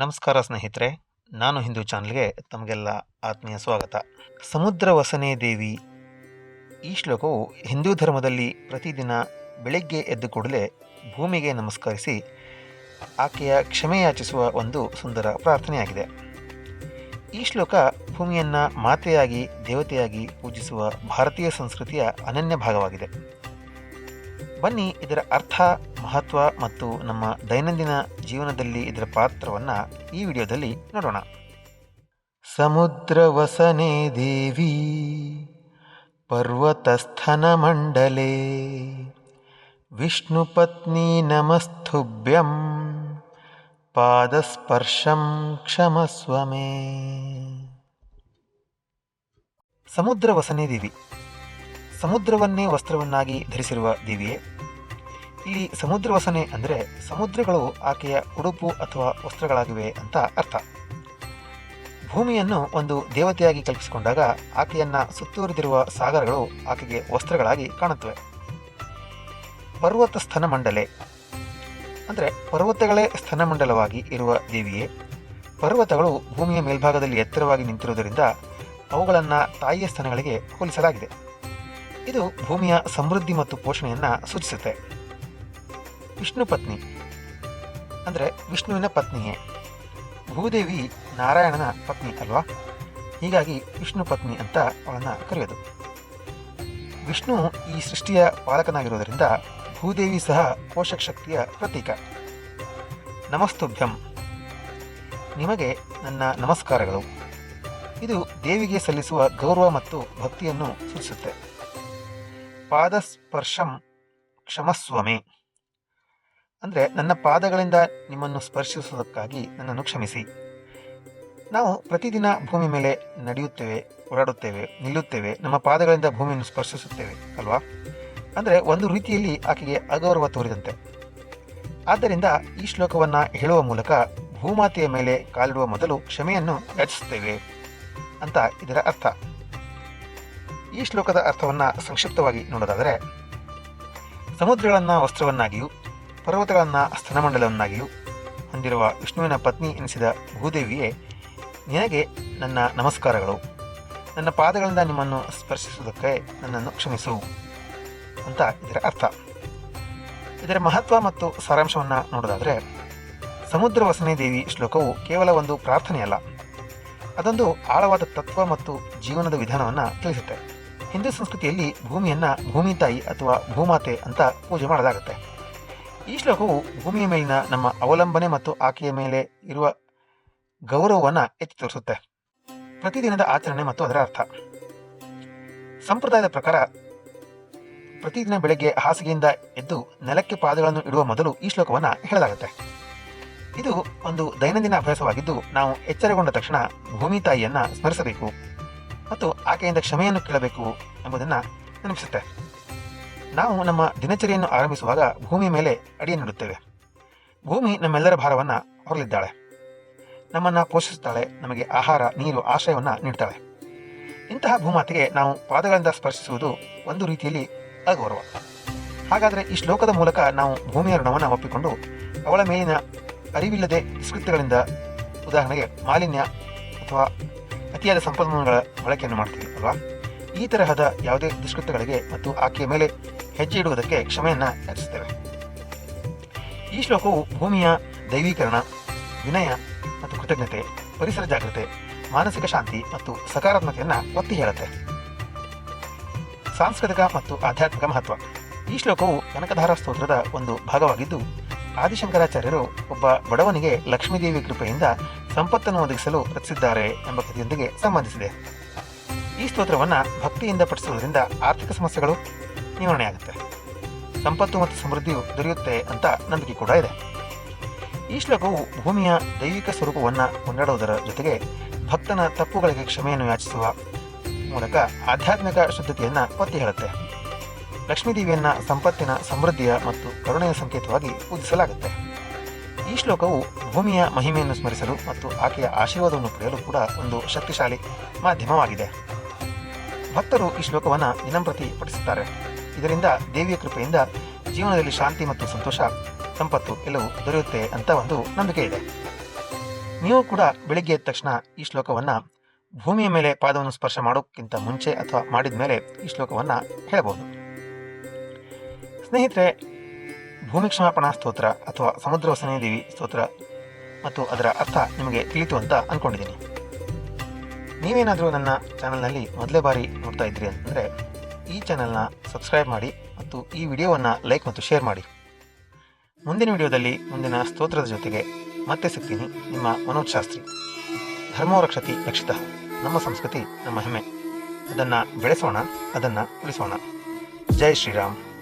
ನಮಸ್ಕಾರ ಸ್ನೇಹಿತರೆ, ನಾನು ಹಿಂದೂ ಚಾನಲ್ಗೆ ತಮಗೆಲ್ಲ ಆತ್ಮೀಯ ಸ್ವಾಗತ. ಸಮುದ್ರ ವಸನೆ ದೇವಿ. ಈ ಶ್ಲೋಕವು ಹಿಂದೂ ಧರ್ಮದಲ್ಲಿ ಪ್ರತಿದಿನ ಬೆಳಗ್ಗೆ ಎದ್ದು ಕೂಡಲೇ ಭೂಮಿಗೆ ನಮಸ್ಕರಿಸಿ ಆಕೆಯ ಕ್ಷಮೆಯಾಚಿಸುವ ಒಂದು ಸುಂದರ ಪ್ರಾರ್ಥನೆಯಾಗಿದೆ. ಈ ಶ್ಲೋಕ ಭೂಮಿಯನ್ನು ಮಾತೆಯಾಗಿ, ದೇವತೆಯಾಗಿ ಪೂಜಿಸುವ ಭಾರತೀಯ ಸಂಸ್ಕೃತಿಯ ಅನನ್ಯ ಭಾಗವಾಗಿದೆ. ಬನ್ನಿ, ಇದರ ಅರ್ಥ, ಮಹತ್ವ ಮತ್ತು ನಮ್ಮ ದೈನಂದಿನ ಜೀವನದಲ್ಲಿ ಇದರ ಪಾತ್ರವನ್ನು ಈ ವಿಡಿಯೋದಲ್ಲಿ ನೋಡೋಣ. ಸಮುದ್ರ ವಸನೆ ದೇವಿ, ಪರ್ವತಸ್ಥನ ಮಂಡಲೆ, ವಿಷ್ಣು ಪತ್ನಿ ನಮಸ್ತುಭ್ಯಂ, ಪಾದಸ್ಪರ್ಶಂ ಕ್ಷಮಸ್ವಮೇ. ಸಮುದ್ರ ವಸನೆ ದೇವಿ ಸಮುದ್ರವನ್ನೇ ವಸ್ತ್ರವನ್ನಾಗಿ ಧರಿಸಿರುವ ದೇವಿಯೇ, ಇಲ್ಲಿ ಸಮುದ್ರ ವಸನೆ ಅಂದರೆ ಸಮುದ್ರಗಳು ಆಕೆಯ ಉಡುಪು ಅಥವಾ ವಸ್ತ್ರಗಳಾಗಿವೆ ಅಂತ ಅರ್ಥ. ಭೂಮಿಯನ್ನು ಒಂದು ದೇವತೆಯಾಗಿ ಕಲ್ಪಿಸಿಕೊಂಡಾಗ ಆಕೆಯನ್ನು ಸುತ್ತುವರಿದಿರುವ ಸಾಗರಗಳು ಆಕೆಗೆ ವಸ್ತ್ರಗಳಾಗಿ ಕಾಣುತ್ತವೆ. ಪರ್ವತ ಸ್ತನಮಂಡಲೆ ಅಂದರೆ ಪರ್ವತಗಳೇ ಸ್ತನಮಂಡಲವಾಗಿ ಇರುವ ದೇವಿಯೇ, ಪರ್ವತಗಳು ಭೂಮಿಯ ಮೇಲ್ಭಾಗದಲ್ಲಿ ಎತ್ತರವಾಗಿ ನಿಂತಿರುವುದರಿಂದ ಅವುಗಳನ್ನು ತಾಯಿಯ ಸ್ತನಗಳಿಗೆ ಹೋಲಿಸಲಾಗಿದೆ. ಇದು ಭೂಮಿಯ ಸಮೃದ್ಧಿ ಮತ್ತು ಪೋಷಣೆಯನ್ನು ಸೂಚಿಸುತ್ತೆ. ವಿಷ್ಣು ಪತ್ನಿ, ಅಂದರೆ ವಿಷ್ಣುವಿನ ಪತ್ನಿಯೇ. ಭೂದೇವಿ ನಾರಾಯಣನ ಪತ್ನಿ ಅಲ್ವಾ? ಹೀಗಾಗಿ ವಿಷ್ಣು ಪತ್ನಿ ಅಂತ ಅವಳನ್ನು ಕರೆಯೋದು. ವಿಷ್ಣು ಈ ಸೃಷ್ಟಿಯ ಪಾಲಕನಾಗಿರುವುದರಿಂದ ಭೂದೇವಿ ಸಹ ಪೋಷಕ ಶಕ್ತಿಯ ಪ್ರತೀಕ. ನಮಸ್ತುಭ್ಯಂ. ನಿಮಗೆ ನನ್ನ ನಮಸ್ಕಾರಗಳು. ಇದು ದೇವಿಗೆ ಸಲ್ಲಿಸುವ ಗೌರವ ಮತ್ತು ಭಕ್ತಿಯನ್ನು ಸೂಚಿಸುತ್ತೆ. ಪಾದಸ್ಪರ್ಶಂ ಕ್ಷಮಸ್ವಮೆ. ಅಂದರೆ ನನ್ನ ಪಾದಗಳಿಂದ ನಿಮ್ಮನ್ನು ಸ್ಪರ್ಶಿಸುವುದಕ್ಕಾಗಿ ನನ್ನನ್ನು ಕ್ಷಮಿಸಿ. ನಾವು ಪ್ರತಿದಿನ ಭೂಮಿ ಮೇಲೆ ನಡೆಯುತ್ತೇವೆ, ಓಡಾಡುತ್ತೇವೆ, ನಿಲ್ಲುತ್ತೇವೆ, ನಮ್ಮ ಪಾದಗಳಿಂದ ಭೂಮಿಯನ್ನು ಸ್ಪರ್ಶಿಸುತ್ತೇವೆ, ಅಲ್ವಾ? ಅಂದರೆ ಒಂದು ರೀತಿಯಲ್ಲಿ ಆಕೆಗೆ ಅಗೌರವ ತೋರಿದಂತೆ. ಆದ್ದರಿಂದ ಈ ಶ್ಲೋಕವನ್ನು ಹೇಳುವ ಮೂಲಕ ಭೂಮಾತೆಯ ಮೇಲೆ ಕಾಲಿಡುವ ಮೊದಲು ಕ್ಷಮೆಯನ್ನು ಯಾಚಿಸುತ್ತೇವೆ ಅಂತ ಇದರ ಅರ್ಥ. ಈ ಶ್ಲೋಕದ ಅರ್ಥವನ್ನು ಸಂಕ್ಷಿಪ್ತವಾಗಿ ನೋಡೋದಾದರೆ, ಸಮುದ್ರಗಳನ್ನು ವಸ್ತ್ರವನ್ನಾಗಿಯೂ, ಪರ್ವತಗಳನ್ನು ಸ್ತನಮಂಡಲವನ್ನಾಗಿಯೂ ಹೊಂದಿರುವ ವಿಷ್ಣುವಿನ ಪತ್ನಿ ಎನಿಸಿದ ಭೂದೇವಿಯೇ, ನಿನಗೆ ನನ್ನ ನಮಸ್ಕಾರಗಳು. ನನ್ನ ಪಾದಗಳಿಂದ ನಿಮ್ಮನ್ನು ಸ್ಪರ್ಶಿಸುವುದಕ್ಕೆ ನನ್ನನ್ನು ಕ್ಷಮಿಸು ಅಂತ ಇದರ ಅರ್ಥ. ಇದರ ಮಹತ್ವ ಮತ್ತು ಸಾರಾಂಶವನ್ನು ನೋಡೋದಾದರೆ, ಸಮುದ್ರ ವಸನೆ ದೇವಿ ಶ್ಲೋಕವು ಕೇವಲ ಒಂದು ಪ್ರಾರ್ಥನೆಯಲ್ಲ, ಅದೊಂದು ಆಳವಾದ ತತ್ವ ಮತ್ತು ಜೀವನದ ವಿಧಾನವನ್ನು ತಿಳಿಸುತ್ತೆ. ಹಿಂದೂ ಸಂಸ್ಕೃತಿಯಲ್ಲಿ ಭೂಮಿಯನ್ನು ಭೂಮಿ ತಾಯಿ ಅಥವಾ ಭೂಮಾತೆ ಅಂತ ಪೂಜೆ ಮಾಡಲಾಗುತ್ತೆ. ಈ ಶ್ಲೋಕವು ಭೂಮಿಯ ಮೇಲಿನ ನಮ್ಮ ಅವಲಂಬನೆ ಮತ್ತು ಆಕೆಯ ಮೇಲೆ ಇರುವ ಗೌರವವನ್ನು ಎತ್ತಿ ತೋರಿಸುತ್ತೆ. ಪ್ರತಿದಿನದ ಆಚರಣೆ ಮತ್ತು ಅದರ ಅರ್ಥ. ಸಂಪ್ರದಾಯದ ಪ್ರಕಾರ ಪ್ರತಿದಿನ ಬೆಳಗ್ಗೆ ಹಾಸಿಗೆಯಿಂದ ಎದ್ದು ನೆಲಕ್ಕೆ ಪಾದಗಳನ್ನು ಇಡುವ ಮೊದಲು ಈ ಶ್ಲೋಕವನ್ನು ಹೇಳಲಾಗುತ್ತೆ. ಇದು ಒಂದು ದೈನಂದಿನ ಅಭ್ಯಾಸವಾಗಿದ್ದು ನಾವು ಎಚ್ಚರಗೊಂಡ ತಕ್ಷಣ ಭೂಮಿ ತಾಯಿಯನ್ನ ಸ್ಮರಿಸಬೇಕು. ಮತ್ತು ಆಕೆಯಿಂದ ಕ್ಷಮೆಯನ್ನು ಕೇಳಬೇಕು ಎಂಬುದನ್ನು ನೆನಪಿಸುತ್ತೆ. ನಾವು ನಮ್ಮ ದಿನಚರಿಯನ್ನು ಆರಂಭಿಸುವಾಗ ಭೂಮಿ ಮೇಲೆ ಅಡಿಯನ್ನಿಡುತ್ತೇವೆ ಭೂಮಿ ನಮ್ಮೆಲ್ಲರ ಭಾರವನ್ನು ಹೊರಲಿದ್ದಾಳೆ. ನಮ್ಮನ್ನು ಪೋಷಿಸುತ್ತಾಳೆ, ನಮಗೆ ಆಹಾರ, ನೀರು, ಆಶ್ರಯವನ್ನು ನೀಡ್ತಾಳೆ. ಇಂತಹ ಭೂಮಾತೆಗೆ ನಾವು ಪಾದಗಳಿಂದ ಸ್ಪರ್ಶಿಸುವುದು ಒಂದು ರೀತಿಯಲ್ಲಿ ಅಗೌರವ. ಹಾಗಾದರೆ ಈ ಶ್ಲೋಕದ ಮೂಲಕ ನಾವು ಭೂಮಿಯ ಋಣವನ್ನು ಒಪ್ಪಿಕೊಂಡು ಅವಳ ಮೇಲಿನ ಅರಿವಿಲ್ಲದೆ ದುಷ್ಕೃತ್ಯಗಳಿಂದ, ಉದಾಹರಣೆಗೆ ಮಾಲಿನ್ಯ ಅಥವಾ ಅತಿಯಾದ ಸಂಪನ್ಮೂಲಗಳ ಬಳಕೆಯನ್ನು ಮಾಡ್ತೀವಿ, ಅಲ್ವಾ? ಈ ತರಹದ ಯಾವುದೇ ದುಷ್ಕೃತ್ಯಗಳಿಗೆ ಮತ್ತು ಆಕೆಯ ಮೇಲೆ ಹೆಜ್ಜೆ ಇಡುವುದಕ್ಕೆ ಕ್ಷಮೆಯನ್ನು ಯಾಚಿಸುತ್ತೇವೆ ಈ ಶ್ಲೋಕವು ಭೂಮಿಯ ದೈವೀಕರಣ, ವಿನಯ ಮತ್ತು ಕೃತಜ್ಞತೆ, ಪರಿಸರ ಜಾಗೃತೆ ಮಾನಸಿಕ ಶಾಂತಿ ಮತ್ತು ಸಕಾರಾತ್ಮಕತೆಯನ್ನು ಒತ್ತಿ ಹೇಳುತ್ತೆ. ಸಾಂಸ್ಕೃತಿಕ ಮತ್ತು ಆಧ್ಯಾತ್ಮಿಕ ಮಹತ್ವ. ಈ ಶ್ಲೋಕವು ಕನಕಧಾರ ಸ್ತೋತ್ರದ ಒಂದು ಭಾಗವಾಗಿದ್ದು, ಆದಿಶಂಕರಾಚಾರ್ಯರು ಒಬ್ಬ ಬಡವನಿಗೆ ಲಕ್ಷ್ಮೀದೇವಿ ಕೃಪೆಯಿಂದ ಸಂಪತ್ತನ್ನು ಒದಗಿಸಲು ರಚಿಸಿದ್ದಾರೆ ಎಂಬ ಕಥೆಯೊಂದಿಗೆ ಸಂಬಂಧಿಸಿದೆ. ಈ ಸ್ತೋತ್ರವನ್ನು ಭಕ್ತಿಯಿಂದ ಪಠಿಸುವುದರಿಂದ ಆರ್ಥಿಕ ಸಮಸ್ಯೆಗಳು ನಿವಾರಣೆಯಾಗುತ್ತೆ ಸಂಪತ್ತು ಮತ್ತು ಸಮೃದ್ಧಿಯು ದೊರೆಯುತ್ತೆ ಅಂತ ನಂಬಿಕೆ ಕೂಡ ಇದೆ. ಈ ಶ್ಲೋಕವು ಭೂಮಿಯ ದೈವಿಕ ಸ್ವರೂಪವನ್ನು ಕೊಂಡಾಡುವುದರ ಜೊತೆಗೆ ಭಕ್ತನ ತಪ್ಪುಗಳಿಗೆ ಕ್ಷಮೆಯನ್ನು ಯಾಚಿಸುವ ಮೂಲಕ ಆಧ್ಯಾತ್ಮಿಕ ಶುದ್ಧತೆಯನ್ನು ಒತ್ತಿ ಹೇಳುತ್ತೆ. ಲಕ್ಷ್ಮೀದೇವಿಯನ್ನ ಸಂಪತ್ತಿನ ಸಮೃದ್ಧಿಯ ಮತ್ತು ಕರುಣೆಯ ಸಂಕೇತವಾಗಿ ಪೂಜಿಸಲಾಗುತ್ತೆ. ಈ ಶ್ಲೋಕವು ಭೂಮಿಯ ಮಹಿಮೆಯನ್ನು ಸ್ಮರಿಸಲು ಮತ್ತು ಆಕೆಯ ಆಶೀರ್ವಾದವನ್ನು ಪಡೆಯಲು ಕೂಡ ಒಂದು ಶಕ್ತಿಶಾಲಿ ಮಾಧ್ಯಮವಾಗಿದೆ. ಭಕ್ತರು ಈ ಶ್ಲೋಕವನ್ನು ದಿನಂಪ್ರತಿ ಪಠಿಸುತ್ತಾರೆ ಇದರಿಂದ ದೇವಿಯ ಕೃಪೆಯಿಂದ ಜೀವನದಲ್ಲಿ ಶಾಂತಿ ಮತ್ತು ಸಂತೋಷ, ಸಂಪತ್ತು ಎಲ್ಲವೂ ದೊರೆಯುತ್ತೆ ಅಂತ ಒಂದು ನಂಬಿಕೆ ಇದೆ. ನೀವು ಕೂಡ ಬೆಳಿಗ್ಗೆ ಎದ್ದ ತಕ್ಷಣ ಈ ಶ್ಲೋಕವನ್ನು ಭೂಮಿಯ ಮೇಲೆ ಪಾದವನ್ನು ಸ್ಪರ್ಶ ಮಾಡೋಕ್ಕಿಂತ ಮುಂಚೆ ಅಥವಾ ಮಾಡಿದ ಮೇಲೆ ಈ ಶ್ಲೋಕವನ್ನು ಹೇಳಬಹುದು. ಸ್ನೇಹಿತರೆ ಭೂಮಿ ಕ್ಷಮಾಪಣಾ ಸ್ತೋತ್ರ ಅಥವಾ ಸಮುದ್ರ ವಸನೆ ದೇವಿ ಸ್ತೋತ್ರ ಮತ್ತು ಅದರ ಅರ್ಥ ನಿಮಗೆ ತಿಳಿತು ಅಂತ ಅಂದ್ಕೊಂಡಿದ್ದೀನಿ ನೀವೇನಾದರೂ ನನ್ನ ಚಾನಲ್ನಲ್ಲಿ ಮೊದಲೇ ಬಾರಿ ನೋಡ್ತಾ ಇದ್ರಿ ಅಂತಂದರೆ ಈ ಚಾನಲ್ನ ಸಬ್ಸ್ಕ್ರೈಬ್ ಮಾಡಿ ಮತ್ತು ಈ ವಿಡಿಯೋವನ್ನು ಲೈಕ್ ಮತ್ತು ಶೇರ್ ಮಾಡಿ. ಮುಂದಿನ ವಿಡಿಯೋದಲ್ಲಿ ಮುಂದಿನ ಸ್ತೋತ್ರದ ಜೊತೆಗೆ ಮತ್ತೆ ಸಿಗ್ತೀನಿ ನಿಮ್ಮ ಮನೋಜ್ ಶಾಸ್ತ್ರಿ. ಧರ್ಮೋ ರಕ್ಷತಿ ರಕ್ಷಿತ. ನಮ್ಮ ಸಂಸ್ಕೃತಿ, ನಮ್ಮ ಹೆಮ್ಮೆ. ಅದನ್ನು ಬೆಳೆಸೋಣ, ಅದನ್ನು ಉಳಿಸೋಣ. ಜೈ ಶ್ರೀರಾಮ್.